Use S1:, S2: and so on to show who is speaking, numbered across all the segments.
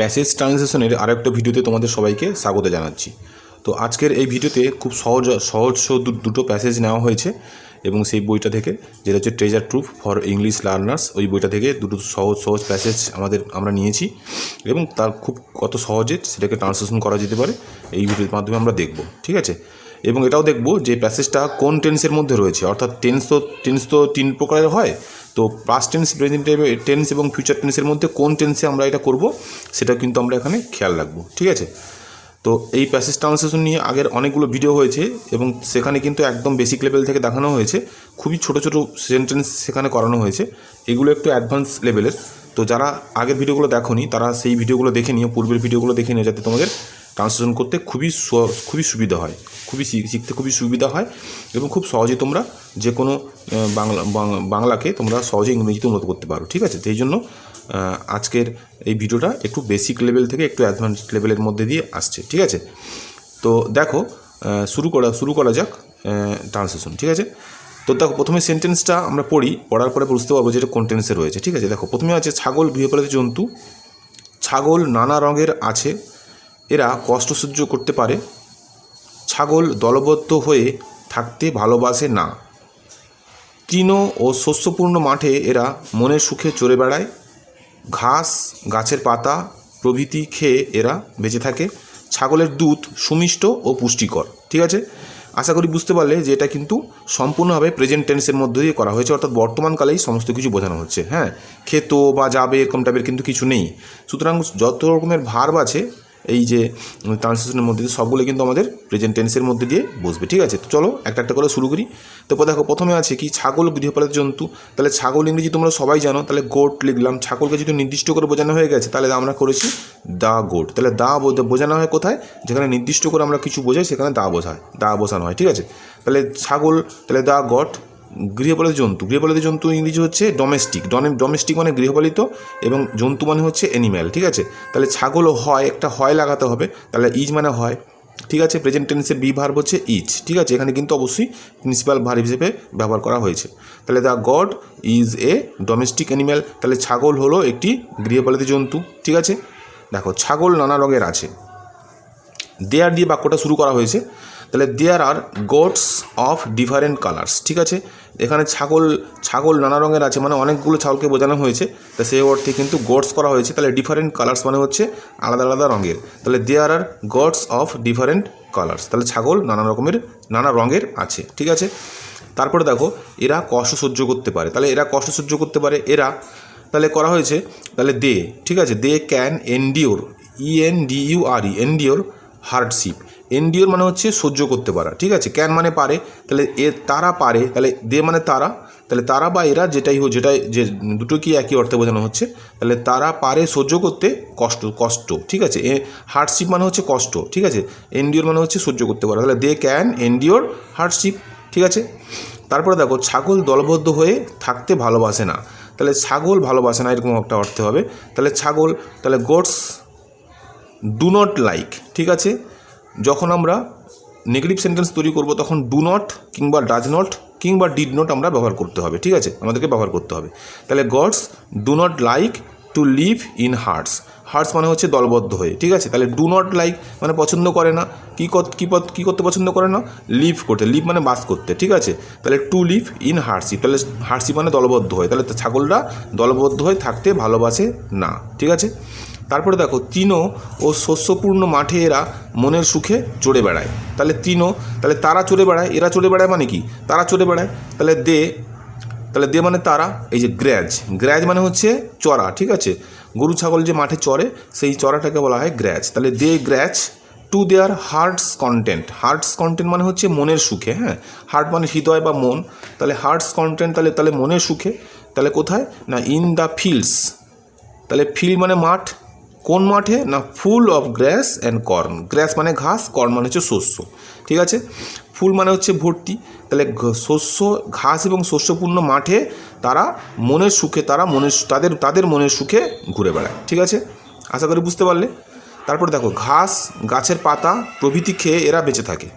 S1: Passage ট্রান্সলেশনের আরেকটা ভিডিওতে তোমাদের সবাইকে স্বাগত জানাচ্ছি। তো আজকের এই ভিডিওতে খুব সহজ সহজ দুটো প্যাসেজ নেওয়া হয়েছে এবং সেই বইটা থেকে, যেটা হচ্ছে treasure trove for English learners ওই বইটা থেকে দুটো সহজ সহজ প্যাসেজ আমাদের, আমরা নিয়েছি এবং তার খুব কত সহজে সেটাকে ট্রান্সলেশন করা যেতে পারে, এই ভিডিওর মাধ্যমে আমরা দেখব, ঠিক আছে? এবং এটাও দেখব যে প্যাসেজটা কোন টেন্সের মধ্যে রয়েছে, অর্থাৎ টেন্স তো টেন্স তো তিন প্রকারের হয় তো পাস্ট টেন্স প্রেজেন্ট টেন্স এবং ফিউচার টেন্সের মধ্যে কোন টেন্সে আমরা এটা করব, সেটা কিন্তু আমরা এখানে খেয়াল রাখব, ঠিক আছে? তো এই প্যাসেজ ট্রান্সলেশন নিয়ে আগের অনেকগুলো ভিডিও হয়েছে এবং সেখানে কিন্তু একদম বেসিক লেভেল থেকে দেখানো হয়েছে। খুবই ছোট ছোট সেন্টেন্স সেখানে করানো হয়েছে। এগুলো একটু অ্যাডভান্স লেভেলের তো যারা আগের ভিডিওগুলো দেখোনি, তারা সেই ভিডিওগুলো দেখে নিও, পূর্বের ভিডিওগুলো দেখে নিও, যাতে তোমাদের ট্রান্সলেশন করতে খুবই খুবই সুবিধা হয়। খুবই শিখতে খুবই সুবিধা হয় এবং খুব সহজে তোমরা যে কোনো বাংলা বাংলাকে তোমরা সহজে ইংরেজিতে উন্নত করতে পারো, ঠিক আছে? সেই জন্য আজকের এই ভিডিওটা একটু বেসিক লেভেল থেকে একটু অ্যাডভান্স লেভেলের মধ্যে দিয়ে আসছে, ঠিক আছে? তো দেখো শুরু করা শুরু করা যাক ট্রান্সলেশন ঠিক আছে? তো দেখো, প্রথমে সেন্টেন্সটা আমরা পড়ি, পড়ার পরে বুঝতে পারব যে এটা কোন রয়েছে, ঠিক আছে? দেখো, প্রথমে আছে ছাগল, গৃহপালিত জন্তু। ছাগল নানা রঙের আছে এরা কষ্ট সহ্য করতে পারে। ছাগল দলবদ্ধ হয়ে থাকতে ভালোবাসে না। তৃণ ও শস্যপূর্ণ মাঠে এরা মনের সুখে চড়ে বেড়ায়। ঘাস, গাছের পাতা প্রভৃতি খেয়ে এরা বেঁচে থাকে। ছাগলের দুধ সুমিষ্ট ও পুষ্টিকর, ঠিক আছে? আশা করি বুঝতে পারলে যে এটা কিন্তু সম্পূর্ণভাবে প্রেজেন্ট টেন্সের মধ্যে দিয়ে করা হয়েছে, অর্থাৎ বর্তমানকালেই সমস্ত কিছু বোঝানো হচ্ছে হ্যাঁ? খেতো বা যাবে এরকম টাইপের কিন্তু কিছু নেই। সুতরাং যত রকমের ভার্ব আছে এই যে ট্রান্সলেশনের মধ্যে দিয়ে সবগুলো কিন্তু আমাদের প্রেজেন্ট টেন্সের মধ্যে দিয়ে বসবে, ঠিক আছে? তো চলো, একটা একটা করে শুরু করি। তারপর দেখো, প্রথমে আছে কি, ছাগল গৃহপালিত জন্তু। তাহলে ছাগল, ইংরেজি তোমরা সবাই জানো, তাহলে গোট লিখলাম। ছাগলকে যদি নির্দিষ্ট করে বোঝানো হয়ে গেছে, তাহলে আমরা করেছি দা গোট তাহলে দা বোঝানো হয় কোথায়? যেখানে নির্দিষ্ট করে আমরা কিছু বোঝাই, সেখানে দা বোঝায় দা বোঝানো হয়, ঠিক আছে? তাহলে ছাগল, তাহলে দা গট গৃহপালিত জন্তু। গৃহপালিত জন্তু ইংরেজি হচ্ছে ডোমেস্টিক ডোমেস্টিক মানে গৃহপালিত এবং জন্তু মানে হচ্ছে অ্যানিম্যাল ঠিক আছে? তাহলে ছাগল হয়, একটা হয় লাগাতে হবে, তাহলে ইজ মানে হয়, ঠিক আছে? প্রেজেন্ট টেন্সের বি ভার্ব হচ্ছে ইজ ঠিক আছে? এখানে কিন্তু অবশ্যই প্রিন্সিপাল ভার্ব হিসেবে ব্যবহার করা হয়েছে। তাহলে the god is a domestic animal তাহলে ছাগল হলো একটি গৃহপালিত জন্তু, ঠিক আছে? দেখো, ছাগল নানা রঙের আছে। দেয়ার দিয়ে বাক্যটা শুরু করা হয়েছে। তাহলে there are goats of different colours ঠিক আছে? এখানে ছাগল ছাগল নানা রঙের আছে মানে অনেকগুলো ছাগলকে বোঝানো হয়েছে। তা সেই অর্থে কিন্তু গডস করা হয়েছে। তাহলে ডিফারেন্ট কালার্স মানে হচ্ছে আলাদা আলাদা রঙের। তাহলে there are gods of different colours তাহলে ছাগল নানা রকমের, নানা রঙের আছে। ঠিক আছে? তারপরে দেখো, এরা কষ্ট সহ্য করতে পারে। তাহলে এরা কষ্ট সহ্য করতে পারে এরা, তাহলে করা হয়েছে, তাহলে দে ঠিক আছে? They can endure N D U R E endure hardship endure মানে হচ্ছে সহ্য করতে পারা, ঠিক আছে? ক্যান মানে পারে, তাহলে এ তারা পারে, তাহলে দে মানে তারা, তাহলে তারা বা এরা যেটাই হোক, যেটাই যে দুটো কি একই অর্থে বোঝানো হচ্ছে, তাহলে তারা পারে সহ্য করতে কষ্ট কষ্ট, ঠিক আছে? এ হার্ডশিপ মানে হচ্ছে কষ্ট, ঠিক আছে? এনডিওর মানে হচ্ছে সহ্য করতে পারা, তাহলে দে ক্যান এনডিওর হার্ডশিপ, ঠিক আছে? তারপরে দেখো, ছাগল দলবদ্ধ হয়ে থাকতে ভালোবাসে না, তাহলে ছাগল ভালোবাসে না, এরকম একটা অর্থে হবে, তাহলে ছাগল, তাহলে গোটস ডু নট লাইক ঠিক আছে? যখন আমরা নেগেটিভ সেন্টেন্স তৈরি করব, তখন ডু নট কিংবা ডাজ নট কিংবা ডিড নট আমরা ব্যবহার করতে হবে, ঠিক আছে? আমাদেরকে ব্যবহার করতে হবে। তাহলে gods do not like to live in herds herds মানে হচ্ছে দলবদ্ধ হয়ে, ঠিক আছে? তাহলে ডু নট লাইক মানে পছন্দ করে না। কী কী কী করতে পছন্দ করে না? লিভ করতে লিভ মানে বাস করতে, ঠিক আছে? তাহলে টু লিভ ইন হার্সি তাহলে হার্সি মানে দলবদ্ধ হয়, তাহলে ছাগলরা দলবদ্ধ হয়ে থাকতে ভালোবাসে না, ঠিক আছে? তারপরে দেখো তৃণ ও শস্যপূর্ণ মাঠে এরা মনের সুখে চড়ে বেড়ায়। তাহলে তৃণ তাহলে তারা চড়ে বেড়ায়, এরা চড়ে বেড়ায় মানে কি? তারা চড়ে বেড়ায়। তাহলে দে তাহলে দে মানে তারা, এই যে গ্র্যাজ। গ্র্যাজ মানে হচ্ছে চড়া, ঠিক আছে? গরু, ছাগল যে মাঠে চড়ে, সেই চড়াটাকে বলা হয় গ্র্যাজ। তাহলে they graze to their hearts content. Hearts content মানে হচ্ছে মনের সুখে হ্যাঁ? হার্ট মানে হৃদয় বা মন। তাহলে হার্টস কন্টেন্ট, তাহলে তাহলে মনের সুখে। তাহলে কোথায়? না, ইন দ্য ফিল্ডস। তাহলে ফিল্ড মানে মাঠ কোন মাঠে? না, full of grass and corn. Grass মানে ঘাস, কর্ন মানে হচ্ছে শস্য। ঠিক আছে? ফুল মানে হচ্ছে ভর্তি। তাহলে শস্য, ঘাস এবং শস্যপূর্ণ মাঠে তারা মনের সুখে, তারা মনের তাদের তাদের মনের সুখে ঘুরে বেড়ায়। ঠিক আছে? আশা করি বুঝতে পারলে? তারপর দেখো, ঘাস, গাছের পাতা প্রভৃতি খেয়ে এরা বেঁচে থাকে।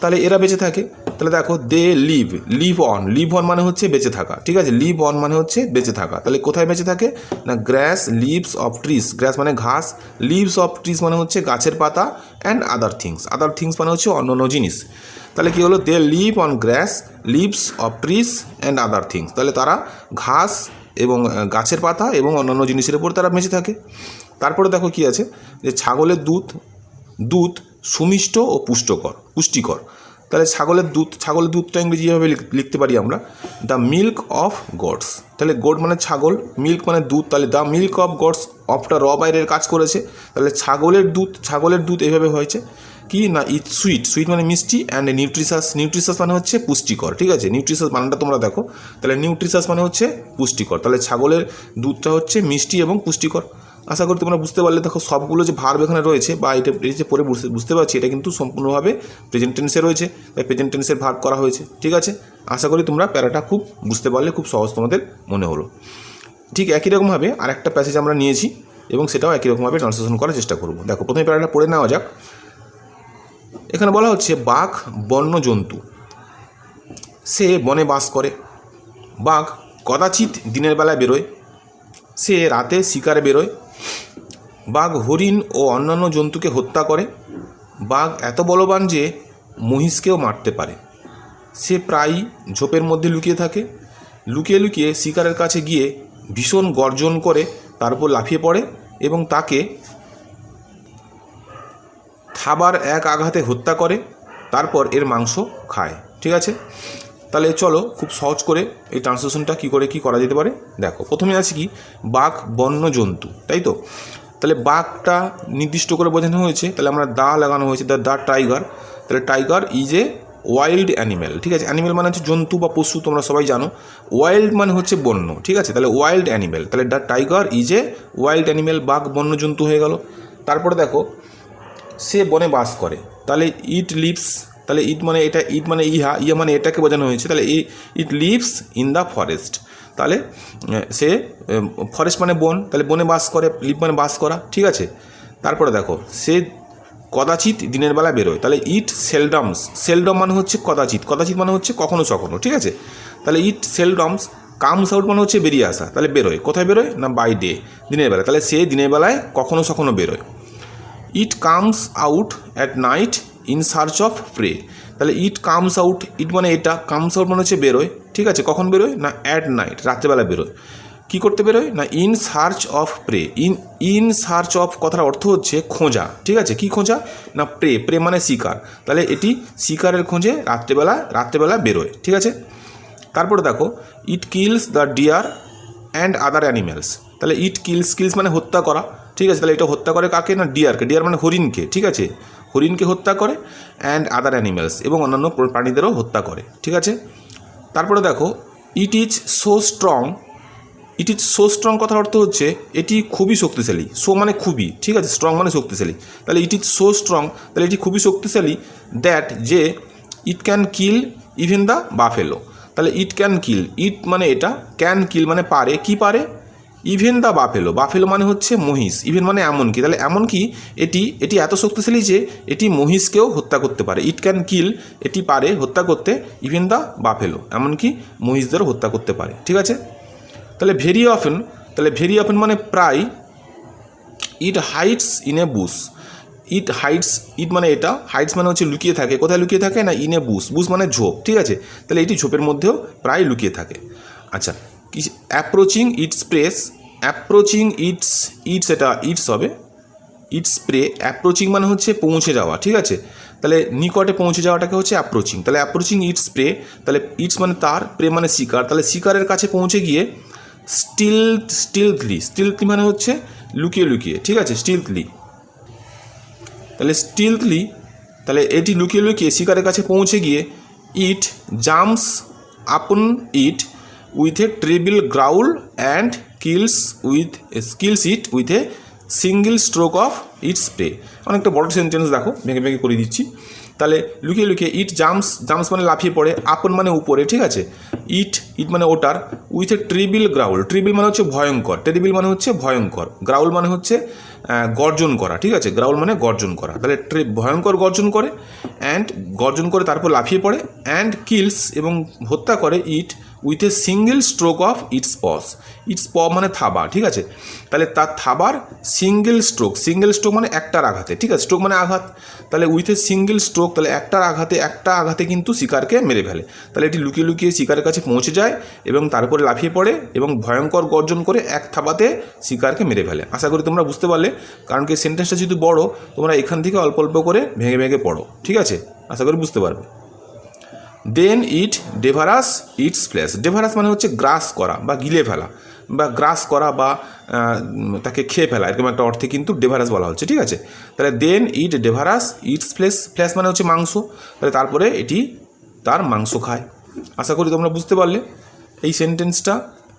S1: তাহলে এরা বেঁচে থাকে? তাহলে দেখো they live live on live on মানে হচ্ছে বেঁচে থাকা, ঠিক আছে? লিভ অন মানে হচ্ছে বেঁচে থাকা। তাহলে কোথায় বেঁচে থাকে? না, grass leaves of trees, grass মানে ঘাস, লিভস অফ ট্রিস মানে হচ্ছে গাছের পাতা and other things other things মানে হচ্ছে অন্য অন্য জিনিস। তাহলে কী হলো? They live on grass, leaves of trees and other things তাহলে তারা ঘাস এবং গাছের পাতা এবং অন্যান্য জিনিসের উপর তারা বেঁচে থাকে। তারপরে দেখো কি আছে? যে ছাগলের দুধ দুধ সুমিষ্ট ও পুষ্টকর, পুষ্টিকর। তাহলে ছাগলের দুধ, ছাগলের দুধটা ইংরেজিভাবে লিখ- লিখতে পারি আমরা দ্য মিল্ক অফ গডস তাহলে গোড মানে ছাগল মিল্ক মানে দুধ, তাহলে দ্য মিল্ক অফ গডস অফটা র বাইরের কাজ করেছে। তাহলে ছাগলের দুধ ছাগলের দুধ এইভাবে হয়েছে কি? না ইট সুইট সুইট মানে মিষ্টি অ্যান্ড নিউট্রিশাস নিউট্রিশাস মানে হচ্ছে পুষ্টিকর, ঠিক আছে? নিউট্রিশাস মানেটা তোমরা দেখো। তাহলে নিউট্রিশাস মানে হচ্ছে পুষ্টিকর। তাহলে ছাগলের দুধটা হচ্ছে মিষ্টি এবং পুষ্টিকর। আশা করি তোমরা বুঝতে পারলে। দেখো, সবগুলো যে ভার্ব এখানে রয়েছে বা এটা যে পরে বুঝতে বুঝতে পারছি, এটা কিন্তু সম্পূর্ণভাবে প্রেজেন্ট টেন্সে রয়েছে। তাই প্রেজেন্ট টেন্সের ভার্ব করা হয়েছে, ঠিক আছে? আশা করি তোমরা প্যারাটা খুব বুঝতে পারলে, খুব সহজ তোমাদের মনে হলো। ঠিক একই রকমভাবে আরেকটা প্যাসেজ আমরা নিয়েছি এবং সেটাও একই রকমভাবে ট্রান্সলেশন করার চেষ্টা করব। দেখো, প্রথমে প্যারাটা পড়ে নেওয়া যাক। এখানে বলা হচ্ছে, বাঘ বন্য জন্তু। সে বনে বাস করে। বাঘ কদাচিৎ দিনের বেলায় বেরোয়। সে রাতে শিকারে বেরোয়। বাঘ, হরিণ ও অন্যান্য জন্তুকে হত্যা করে। বাঘ এত বলবান যে মহিষকেও মারতে পারে। সে প্রায়ই ঝোপের মধ্যে লুকিয়ে থাকে। লুকিয়ে লুকিয়ে শিকারের কাছে গিয়ে ভীষণ গর্জন করে তার উপর লাফিয়ে পড়ে এবং তাকে থাবার এক আঘাতে হত্যা করে। তারপর এর মাংস খায়। ঠিক আছে? তাহলে চলো খুব সহজ করে এই ট্রান্সলেশনটা কী করে কি করা যেতে পারে? দেখো, প্রথমে আছে কি? বাঘ বন্য জন্তু, তাই তো? তাহলে বাঘটা নির্দিষ্ট করে বোঝানো হয়েছে। তাহলে আমরা দা লাগানো হয়েছে দ্য দা টাইগার তাহলে tiger is a wild animal ঠিক আছে? অ্যানিম্যাল মানে হচ্ছে জন্তু বা পশু, তোমরা সবাই জানো। ওয়াইল্ড মানে হচ্ছে বন্য, ঠিক আছে? তাহলে ওয়াইল্ড অ্যানিম্যাল তাহলে the tiger is a wild animal বাঘ বন্য জন্তু হয়ে গেল। তারপরে দেখো, সে বনে বাস করে। তাহলে ইট লিভস তাহলে ইট মানে এটা, ইট মানে ইহা ইয়া মানে এটাকে বোঝানো হয়েছে। তাহলে it lives in the forest. তাহলে সে ফরেস্ট মানে বন। তাহলে বনে বাস করে লিভ মানে বাস করা, ঠিক আছে? তারপরে দেখো, সে কদাচিৎ দিনের বেলা বেরোয়। তাহলে ইট সেলডমস, সেলডম মানে হচ্ছে কদাচিৎ। কদাচিৎ মানে হচ্ছে কখনো সখনো, ঠিক আছে? তাহলে ইট সেলডমস, কামস আউট মানে হচ্ছে বেরিয়ে আসা। তাহলে বেরোয়। কোথায় বেরোয়? না, বাই ডে, দিনের বেলা। তাহলে সে দিনের বেলায় কখনো সখনো বেরোয়। It comes out at night in search of prey তাহলে ইট কামস আউট ইট মানে এটা কামস আউট মানে হচ্ছে বেরোয়, ঠিক আছে? কখন বেরোয়? না অ্যাট নাইট রাত্রেবেলা বেরোয়। কী করতে বেরোয়? না in search of prey in in search of কথার অর্থ হচ্ছে খোঁজা, ঠিক আছে? কি খোঁজা? না প্রে প্রে মানে শিকার। তাহলে এটি শিকারের খোঁজে রাত্রেবেলা রাত্রেবেলা বেরোয়, ঠিক আছে? তারপরে দেখো it kills the deer and other animals তাহলে ইট কিলস কিলস মানে হত্যা করা, ঠিক আছে? তাহলে এটা হত্যা করে কাকে? না ডিয়ারকে ডিয়ার মানে হরিণকে, ঠিক আছে? হরিণকে হত্যা করে অ্যান্ড আদার অ্যানিম্যালস এবং অন্যান্য প্রাণীদেরও হত্যা করে, ঠিক আছে? তারপরে দেখো it is so strong it is so strong কথার অর্থ হচ্ছে এটি খুবই শক্তিশালী সো মানে খুবই, ঠিক আছে? স্ট্রং মানে শক্তিশালী। তাহলে ইট ইজ সো স্ট্রং তাহলে এটি খুবই শক্তিশালী দ্যাট যে it can kill even the buffalo তাহলে ইট ক্যান কিল ইট মানে এটা ক্যান কিল মানে পারে, কি পারে? Even the buffalo. বাফেলো মানে হচ্ছে মহিষ। ইভেন মানে এমন কি? তাহলে এমন কি? এটি এটি এত শক্তিশালী যে এটি মহিষকেও হত্যা করতে পারে। ইট ক্যান কিল এটি পারে হত্যা করতে ইভেন দ্য বাফেলো। এমনকি মহিষদেরও হত্যা করতে পারে। ঠিক আছে? তাহলে ভেরি অফেন তাহলে ভেরি অফেন মানে প্রায় it hides in a bush it hides it মানে এটা হাইটস মানে হচ্ছে লুকিয়ে থাকে। কোথায় লুকিয়ে থাকে? না ইন এ বুস বুস মানে ঝোপ। ঠিক আছে? তাহলে এটি ঝোপের মধ্যেও প্রায় লুকিয়ে থাকে। আচ্ছা approaching its preys approaching its its এটা ইটস হবে। ইটস প্রে অ্যাপ্রোচিং মানে হচ্ছে পৌঁছে যাওয়া, ঠিক আছে? তাহলে নিকটে পৌঁছে যাওয়াটাকে হচ্ছে অ্যাপ্রোচিং তাহলে অ্যাপ্রোচিং ইটস প্রে তাহলে ইটস মানে তার প্রে মানে শিকার। তাহলে শিকারের কাছে পৌঁছে গিয়ে স্টিল স্টিলথলি স্টিলথলি মানে হচ্ছে লুকিয়ে লুকিয়ে, ঠিক আছে? স্টিলথলি তাহলে স্টিলথলি তাহলে এটি লুকিয়ে লুকিয়ে শিকারের কাছে পৌঁছে গিয়ে it jumps upon it with a terrible growl and kills with skills it with a single stroke of it spray অনেকটা বড় সেন্টেন্স দেখো, ভেঙে ভেঙে করে দিচ্ছি। তাহলে লুকিয়ে লুকিয়ে ইট জাম্পস জাম্পস মানে লাফিয়ে পড়ে, আপন মানে উপরে, ঠিক আছে? ইট ইট মানে ওটার উইথ এ ট্রিবিল গ্রাউল ট্রিবিল মানে হচ্ছে ভয়ঙ্কর টেরিবিল মানে হচ্ছে ভয়ঙ্কর গ্রাউল মানে হচ্ছে গর্জন করা, ঠিক আছে? গ্রাউল মানে গর্জন করা। তাহলে ট্রে ভয়ঙ্কর গর্জন করে অ্যান্ড গর্জন করে তারপর লাফিয়ে পড়ে অ্যান্ড কিলস এবং হত্যা করে it with a single stroke of its paws its paw মানে থাবা, ঠিক আছে? তাহলে তার থাবার সিঙ্গেল স্ট্রোক সিঙ্গেল স্ট্রোক মানে একটার আঘাতে, ঠিক আছে? স্ট্রোক মানে আঘাত। তাহলে উইথ এ সিঙ্গেল স্ট্রোক তাহলে একটার আঘাতে, একটা আঘাতে কিন্তু শিকারকে মেরে ফেলে। তাহলে এটি লুকিয়ে লুকিয়ে শিকারের কাছে পৌঁছে যায় এবং তারপরে লাফিয়ে পড়ে এবং ভয়ঙ্কর গর্জন করে এক থাবাতে শিকারকে মেরে ফেলে। আশা করি তোমরা বুঝতে পারলে, কারণ কি সেন্টেন্সটা যেহেতু বড়, তোমরা এখান থেকে অল্প অল্প করে ভেঙে ভেঙে পড়ো, ঠিক আছে? আশা করি বুঝতে পারবে। দেন ইট ডেভারাস ইটস ফ্লেস ডেভারাস মানে হচ্ছে গ্রাস করা বা গিলে ফেলা বা গ্রাস করা বা তাকে খেয়ে ফেলা, এরকম একটা অর্থে কিন্তু ডেভারাস বলা হচ্ছে, ঠিক আছে? তাহলে দেন ইট ডেভারাস ইটস ফ্লেস ফ্লেস মানে হচ্ছে মাংস। তাহলে তারপরে এটি তার মাংস খায়। আশা করি তোমরা বুঝতে পারলে এই সেন্টেন্সটা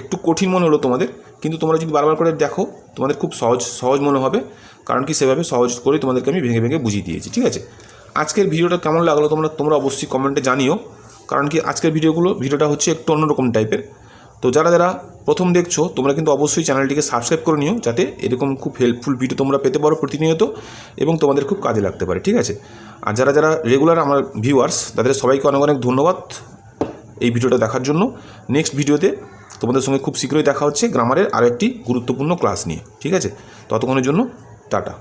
S1: একটু কঠিন মনে হলো তোমাদের, কিন্তু তোমরা যদি বারবার করে দেখো, তোমাদের খুব সহজ সহজ মনে হবে। কারণ কি সেভাবে সহজ করে তোমাদেরকে আমি ভেঙে ভেঙে বুঝিয়ে দিয়েছি, ঠিক আছে? আজকের ভিডিওটা কেমন লাগল তোমরা তোমরা অবশ্যই কমেন্টে জানিও। কারণ কি আজকের ভিডিওগুলো ভিডিওটা হচ্ছে একটু অন্যরকম টাইপের। তো যারা যারা প্রথম দেখছ, তোমরা কিন্তু অবশ্যই চ্যানেলটিকে সাবস্ক্রাইব করে নিও, যাতে এরকম খুব হেল্পফুল ভিডিও তোমরা পেতে পারো প্রতিনিয়ত এবং তোমাদের খুব কাজে লাগতে পারে, ঠিক আছে? আর যারা যারা রেগুলার আমার ভিউয়ার্স তাদের সবাইকে অনেক অনেক ধন্যবাদ এই ভিডিওটা দেখার জন্য। নেক্সট ভিডিওতে তোমাদের সঙ্গে খুব শীঘ্রই দেখা হচ্ছে গ্রামারের আরও একটি গুরুত্বপূর্ণ ক্লাস নিয়ে, ঠিক আছে? ততক্ষণের জন্য টাটা।